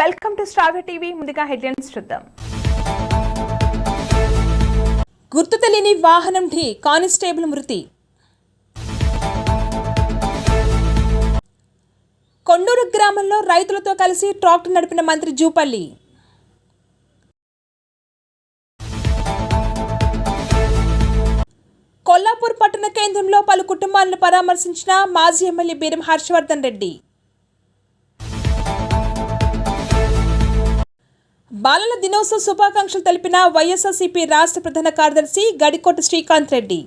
Welcome to Star TV. ముందుగా headlines చూద్దాం. గుర్తు తెలియని వాహనం ఢీ కానిస్టేబుల్ మృతి. కొండూరు గ్రామంలో రైతులతో కలిసి ట్రాక్టర్ నడిపిన మంత్రి జూపల్లి. కొల్లాపూర్ పట్టణ కేంద్రంలో పలు కుటుంబాలను పరామర్శించిన మాజీ ఎమ్మెల్యే బీరం హర్షవర్ధన్ రెడ్డి. బాలల దినోత్సవ శుభాకాంక్షలు తెలిపిన వైఎస్ఆర్సీపీ రాష్ట్ర ప్రధాన కార్యదర్శి గడికోట శ్రీకాంత్ రెడ్డి.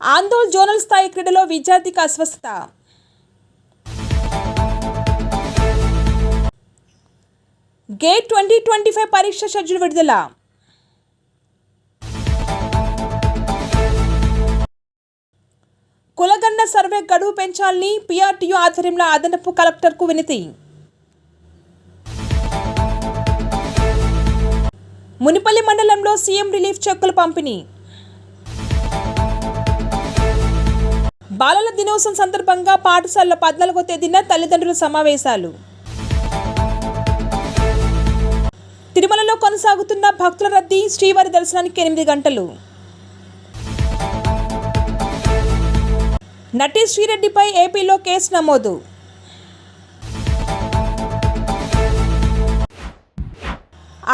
ఆందోళ్ జోనల్ స్థాయి క్రీడలో విద్యార్థికి అస్వస్థత. గేట్ ట్వంటీ ట్వంటీ ఫైవ్ పరీక్ష షెడ్యూల్ విడుదల. కులగన్న సర్వే గడువు పెంచాలని పిఆర్టీయూ ఆధ్వర్యంలో అదనపు కలెక్టర్కు వినతి. మునిపల్లి మండలంలో సీఎం రిలీఫ్ చెక్కుల పంపిణీ. బాలల దినోత్సవం సందర్భంగా పాఠశాలలో పద్నాలుగో తేదీన తల్లిదండ్రుల సమావేశాలు. తిరుమలలో కొనసాగుతున్న భక్తుల రద్దీ శ్రీవారి దర్శనానికి ఎనిమిది గంటలు. నటి శ్రీరెడ్డిపై ఏపీలో కేసు నమోదు.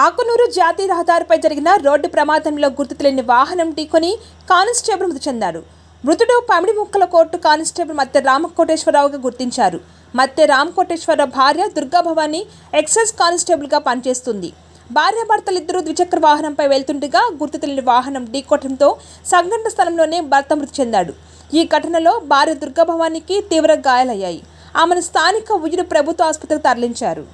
ఆకునూరు జాతీయ రహదారిపై జరిగిన రోడ్డు ప్రమాదంలో గుర్తు తెలియని వాహనం ఢీకొని కానిస్టేబుల్ మృతి చెందారు. మృతుడు పమిడి ముక్కల కోర్టు కానిస్టేబుల్ మత్తె రామకోటేశ్వరరావుగా గుర్తించారు. మత్తె రామకోటేశ్వరరావు భార్య దుర్గాభవాని ఎక్సైజ్ కానిస్టేబుల్గా పనిచేస్తుంది. భార్యాభర్తలిద్దరూ ద్విచక్ర వాహనంపై వెళ్తుండగా గుర్తు తెలియని వాహనం ఢీకొట్టడంతో సంఘటన స్థలంలోనే భర్త మృతి చెందాడు. ఈ ఘటనలో భార్య దుర్గాభవానికి తీవ్ర గాయాలయ్యాయి. ఆమెను స్థానిక ఉయ్యూరు ప్రభుత్వ ఆసుపత్రికి తరలించారు.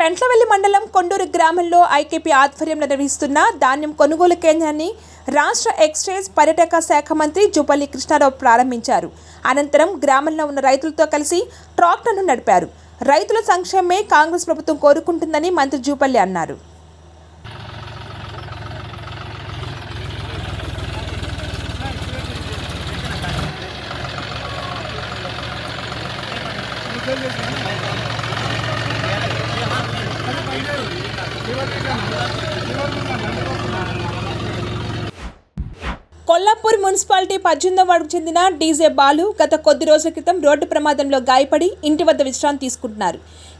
పెంట్లవెల్లి మండలం కొండూరు గ్రామంలో ఐకేపీ ఆధ్వర్యంలో నిర్వహిస్తున్న ధాన్యం కొనుగోలు కేంద్రాన్ని రాష్ట్ర ఎక్స్చేంజ్ పర్యాటక శాఖ మంత్రి జూపల్లి కృష్ణారావు ప్రారంభించారు. అనంతరం గ్రామంలో ఉన్న రైతులతో కలిసి ట్రాక్టర్ను నడిపారు. రైతుల సంక్షేమమే కాంగ్రెస్ ప్రభుత్వం కోరుకుంటుందని మంత్రి జూపల్లి అన్నారు. కొల్లాపూర్ మున్సిపాలిటీ పద్దెనిమిదో వార్డుకు చెందిన డీజే బాలు గత కొద్ది రోజుల క్రితం రోడ్డు ప్రమాదంలో గాయపడి ఇంటి వద్ద విశ్రాంతి తీసుకుంటున్నారు.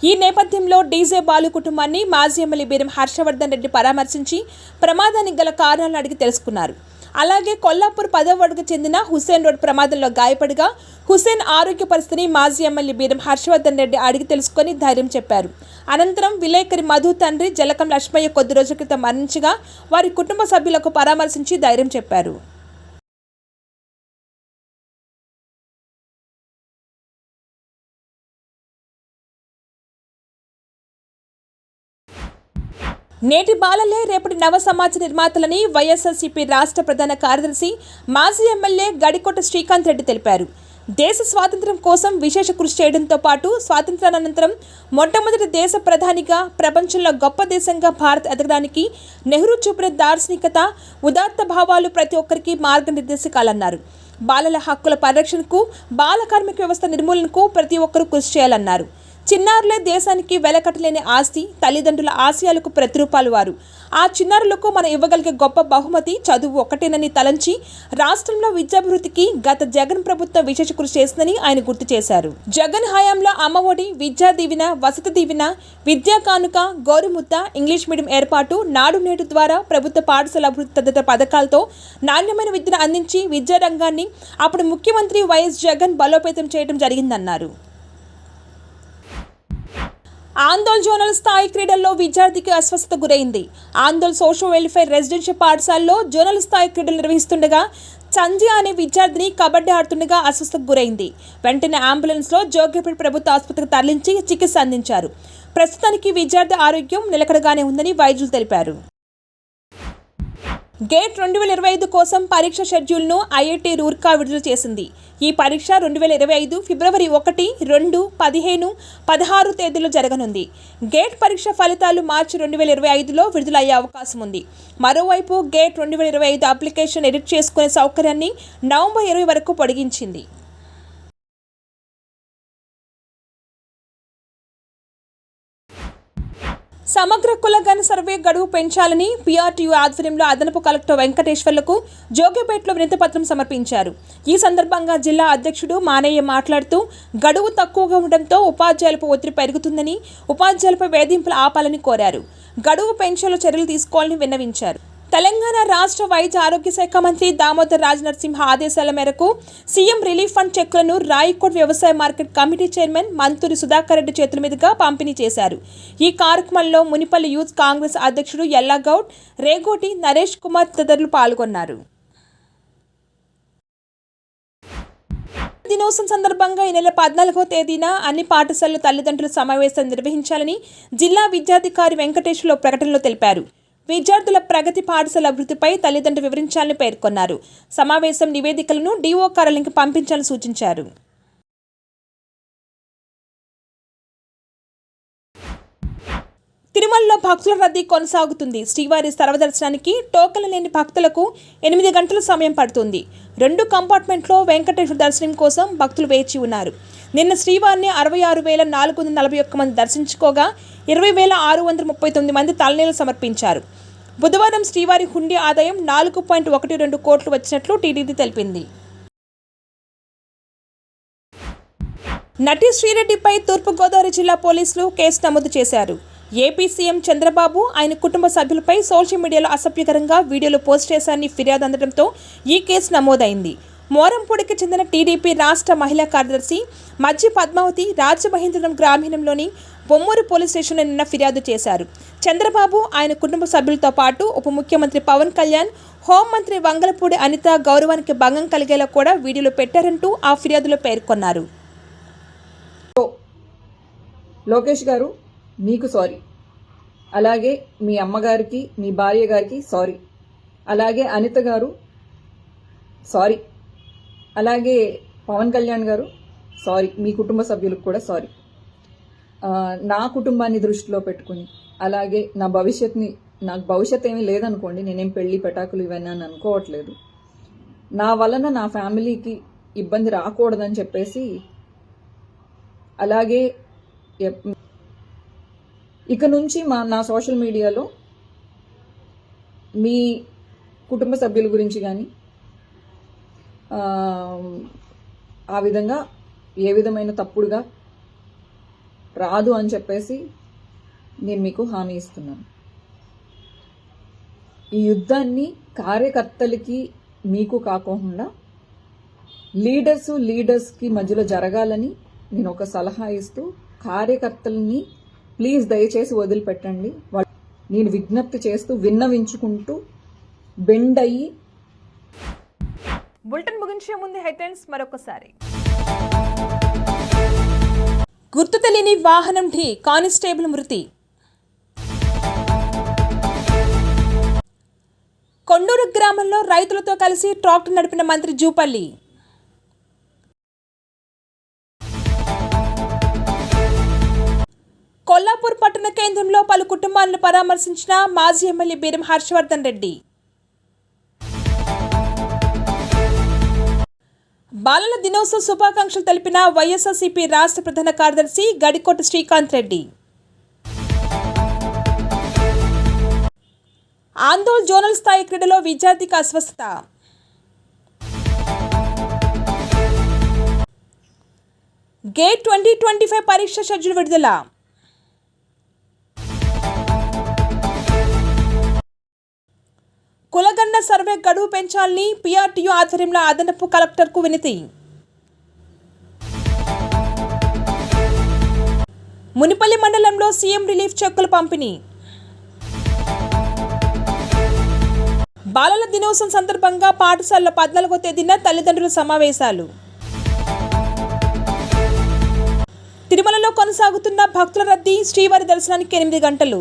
ఈ నేపథ్యంలో డీజే బాలు కుటుంబాన్ని మాజీ ఎమ్మెల్యే బీరం హర్షవర్ధన్ రెడ్డి పరామర్శించి ప్రమాదానికి గల కారణాలను అడిగి తెలుసుకున్నారు. అలాగే కొల్లాపూర్ పదవ వార్డుకు చెందిన హుసేన్ రోడ్ ప్రమాదంలో గాయపడిగా హుసేన్ ఆరోగ్య పరిస్థితిని మాజీ ఎమ్మెల్యే బీరం హర్షవర్ధన్ రెడ్డి అడిగి తెలుసుకొని ధైర్యం చెప్పారు. అనంతరం విలేకరి మధు తండ్రి జలకం లక్ష్మయ్య కొద్ది రోజుల క్రితం మరణించగా వారి కుటుంబ సభ్యులకు పరామర్శించి ధైర్యం చెప్పారు. నేటి బాలలే రేపటి నవ సమాజ నిర్మాతలని వైఎస్ఆర్సీపీ రాష్ట్ర ప్రధాన కార్యదర్శి మాజీ ఎమ్మెల్యే గడికోట శ్రీకాంత్ రెడ్డి తెలిపారు. దేశ స్వాతంత్ర్యం కోసం విశేష కృషి చేయడంతో పాటు స్వాతంత్రానంతరం మొట్టమొదటి దేశ ప్రధానిగా ప్రపంచంలో గొప్ప దేశంగా భారత్ ఎదగడానికి నెహ్రూ చూపిన దార్శనికత ఉదాత్త భావాలు ప్రతి ఒక్కరికి మార్గనిర్దేశకాలన్నారు. బాలల హక్కుల పరిరక్షణకు బాల కార్మిక వ్యవస్థ నిర్మూలనకు ప్రతి ఒక్కరూ కృషి చేయాలన్నారు. చిన్నారులే దేశానికి వెలకట్టలేని ఆస్తి తల్లిదండ్రుల ఆశయాలకు ప్రతిరూపాలు వారు. ఆ చిన్నారులకు మనం ఇవ్వగలిగే గొప్ప బహుమతి చదువు ఒకటేనని తలంచి రాష్ట్రంలో విద్యాభివృద్ధికి గత జగన్ ప్రభుత్వం విశేష కృషి చేసిందని ఆయన గుర్తు చేశారు. జగన్ హయాంలో అమ్మఒడి విద్యా దీవెన వసతి దీవెన విద్యా కానుక గోరుముద్ద ఇంగ్లీష్ మీడియం ఏర్పాటు నాడు నేడు ద్వారా ప్రభుత్వ పాఠశాల అభివృద్ధి తదితర పథకాలతో నాణ్యమైన విద్యను అందించి విద్యారంగాన్ని అప్పుడు ముఖ్యమంత్రి వైఎస్ జగన్ బలోపేతం చేయడం జరిగిందన్నారు. ఆందోళ్ జోనల్ స్థాయి క్రీడల్లో విద్యార్థికి అస్వస్థత గురైంది. ఆందోళ్ సోషల్ వెల్ఫేర్ రెసిడెన్షియల్ పాఠశాలలో జోనల్ స్థాయి క్రీడలు నిర్వహిస్తుండగా సంధ్య అనే విద్యార్థిని కబడ్డీ ఆడుతుండగా అస్వస్థత గురైంది. వెంటనే అంబులెన్స్లో జోగిపేట ప్రభుత్వ ఆసుపత్రికి తరలించి చికిత్స అందించారు. ప్రస్తుతానికి విద్యార్థి ఆరోగ్యం నిలకడగానే ఉందని వైద్యులు తెలిపారు. గేట్ రెండు వేల ఇరవై ఐదు కోసం పరీక్ష షెడ్యూల్ను ఐఐటి రూర్కా విడుదల చేసింది. ఈ పరీక్ష రెండు వేల ఇరవై ఐదు ఫిబ్రవరి ఒకటి రెండు పదిహేను పదహారు తేదీలో జరగనుంది. గేట్ పరీక్ష ఫలితాలు మార్చి రెండు వేల ఇరవై ఐదులో విడుదలయ్యే అవకాశం ఉంది. మరోవైపు గేట్ రెండు వేల ఇరవై ఐదు అప్లికేషన్ ఎడిట్ చేసుకునే సౌకర్యాన్ని నవంబర్ ఇరవై వరకు పొడిగించింది. సమగ్ర కులగణ సర్వే గడువు పెంచాలని పీఆర్టీయూ ఆధ్వర్యంలో అదనపు కలెక్టర్ వెంకటేశ్వర్లకు జోగిపేటలో వినతిపత్రం సమర్పించారు. ఈ సందర్భంగా జిల్లా అధ్యక్షుడు మానయ్య మాట్లాడుతూ గడువు తక్కువగా ఉండడంతో ఉపాధ్యాయులపై ఒత్తిడి పెరుగుతుందని ఉపాధ్యాయులపై వేధింపులు ఆపాలని కోరారు. గడువు పెంచేలో చర్యలు తీసుకోవాలని విన్నవించారు. తెలంగాణ రాష్ట్ర వైద్య ఆరోగ్య శాఖ మంత్రి దామోదర్ రాజ్ నరసింహ ఆదేశాల మేరకు సీఎం రిలీఫ్ ఫండ్ చెక్కులను రాయకోట్ వ్యవసాయ market committee chairman Manturi Sudhakar Reddy చేతుల మీదుగా పంపిణీ చేశారు. ఈ కార్యక్రమంలో మునిపల్లి యూత్ కాంగ్రెస్ అధ్యక్షుడు ఎల్లాగౌడ్ రేగోటి నరేష్ కుమార్ తదితరులు పాల్గొన్నారు. దినోత్సవం సందర్భంగా ఈ నెల పద్నాలుగో తేదీన అన్ని పాఠశాలలు తల్లిదండ్రుల సమావేశం నిర్వహించాలని జిల్లా విద్యాధికారి వెంకటేశ్వర ప్రకటనలో తెలిపారు. విద్యార్థుల ప్రగతి పాఠశాల అభివృద్ధిపై తల్లిదండ్రులు వివరించాలని పేర్కొన్నారు. సమావేశం నివేదికలను డీఓ కార్యాలయానికి పంపించాలని సూచించారు. తిరుమలలో భక్తుల రద్దీ కొనసాగుతుంది. శ్రీవారి సర్వదర్శనానికి టోకన్లు లేని భక్తులకు ఎనిమిది గంటల సమయం పడుతుంది. రెండు కంపార్ట్మెంట్లో వెంకటేశ్వర దర్శనం కోసం భక్తులు వేచి ఉన్నారు. నిన్న శ్రీవారిని అరవై ఆరు వేల నాలుగు వందల నలభై ఒక్క మంది దర్శించుకోగా ఇరవై వేల ఆరు వందల ముప్పై తొమ్మిది మంది తలనీలు సమర్పించారు. బుధవారం శ్రీవారి హుండీ ఆదాయం నాలుగు పాయింట్ ఒకటి రెండు కోట్లు వచ్చినట్లు టీడీడీ తెలిపింది. నటి శ్రీరెడ్డిపై తూర్పుగోదావరి జిల్లా పోలీసులు కేసు నమోదు చేశారు. ఏపీ సీఎం చంద్రబాబు ఆయన కుటుంబ సభ్యులపై సోషల్ మీడియాలో అసభ్యకరంగా వీడియోలు పోస్ట్ చేశారని ఫిర్యాదు అందడంతో ఈ కేసు నమోదైంది. మోరంపూడికి చెందిన టీడీపీ రాష్ట్ర మహిళా కార్యదర్శి మధ్య పద్మావతి రాజమహేంద్రవరం గ్రామీణంలోని బొమ్మూరు పోలీస్ స్టేషన్లో నిన్న ఫిర్యాదు చేశారు. చంద్రబాబు ఆయన కుటుంబ సభ్యులతో పాటు ఉప ముఖ్యమంత్రి పవన్ కళ్యాణ్ హోంమంత్రి వంగలపూడి అనిత గౌరవానికి భంగం కలిగేలా కూడా వీడియోలు పెట్టారంటూ ఆ ఫిర్యాదులో పేర్కొన్నారు. లోకేష్ గారు? మీకు సారీ. అలాగే మీ అమ్మగారికి మీ భార్య గారికి సారీ. అలాగే అనిత గారు సారీ. అలాగే పవన్ కళ్యాణ్ గారు సారీ. మీ కుటుంబ సభ్యులకు కూడా సారీ. నా కుటుంబాన్ని దృష్టిలో పెట్టుకుని అలాగే నా భవిష్యత్ని నాకు భవిష్యత్ ఏమీ లేదనుకోండి నేనేం పెళ్ళి పెటాకులు ఇవన్నీ అని అనుకోవట్లేదు. నా వలన నా ఫ్యామిలీకి ఇబ్బంది రాకూడదని చెప్పేసి అలాగే ఎప్- ఇక నుంచి మా నా సోషల్ మీడియాలో మీ కుటుంబ సభ్యుల గురించి కానీ ఆ విధంగా ఏ విధమైన తప్పుడుగా రాదు అని చెప్పేసి నేను మీకు హామీ ఇస్తున్నాను. ఈ యుద్ధాన్ని కార్యకర్తలకి మీకు కాకుండా లీడర్స్ లీడర్స్కి మధ్యలో జరగాలని నేను ఒక సలహా ఇస్తూ కార్యకర్తలని ప్లీజ్ దయచేసి వదిలిపెట్టండి. వాళ్ళ- నేను విజ్ఞప్తి చేస్తూ విన్నవించుకుంటూ బెండ్ అయ్యి బులెటిన్ ముగించే ముందు హెడ్లైన్స్ మరొకసారి. గుర్తు తెలియని వాహనం ఢీ కానిస్టేబుల్ మృతి. కొండూరు గ్రామంలో రైతులతో కలిసి ట్రాక్టర్ నడిపిన మంత్రి జూపల్లి. కొల్లాపూర్ పట్టణ కేంద్రంలో పలు కుటుంబాలను పరామర్శించిన మాజీ ఎమ్మెల్యే బీరం హర్షవర్ధన్ రెడ్డి. బాలల దినోత్సవ శుభాకాంక్షలు తెలిపిన వైఎస్ఆర్సీపీ రాష్ట్ర ప్రధాన కార్యదర్శి గడికోట శ్రీకాంత్ రెడ్డి. ఆందోళ్ జోనల్ స్థాయి క్రీడలో విద్యార్థికి అస్వస్థత. గేట్ ట్వంటీ ట్వంటీ ఫైవ్ పరీక్ష షెడ్యూల్ విడుదల. కులగండ సర్వే గడువు పెంచాలని పీఆర్టీయూ ఆధ్వర్యంలో అదనపు కలెక్టర్కు వినతి. మునిపల్లి మండలంలో సీఎం రిలీఫ్ చెక్కుల పంపిణీ. బాలల దినోత్సవం సందర్భంగా పాఠశాలలో పద్నాలుగో తేదీన తల్లిదండ్రుల సమావేశాలు. తిరుమలలో కొనసాగుతున్న భక్తుల రద్దీ శ్రీవారి దర్శనానికి ఎనిమిది గంటలు.